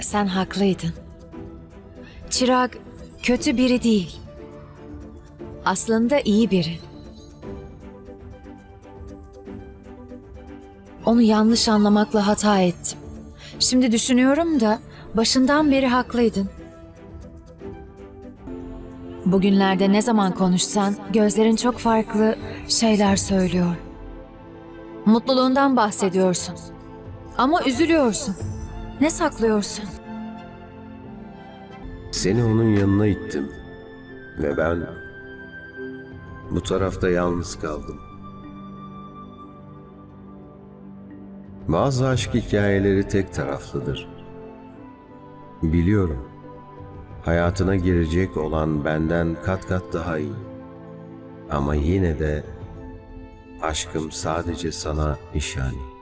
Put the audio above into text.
sen haklıydın. Çırag kötü biri değil. Aslında iyi biri. Onu yanlış anlamakla hata ettim. Şimdi düşünüyorum da başından beri haklıydın. Bugünlerde ne zaman konuşsan gözlerin çok farklı şeyler söylüyor. Mutluluğundan bahsediyorsun. Ama üzülüyorsun. Ne saklıyorsun? Seni onun yanına ittim. Ve ben bu tarafta yalnız kaldım. Bazı aşk hikayeleri tek taraflıdır. Biliyorum. Hayatına girecek olan benden kat kat daha iyi. Ama yine de aşkım sadece sana nişani.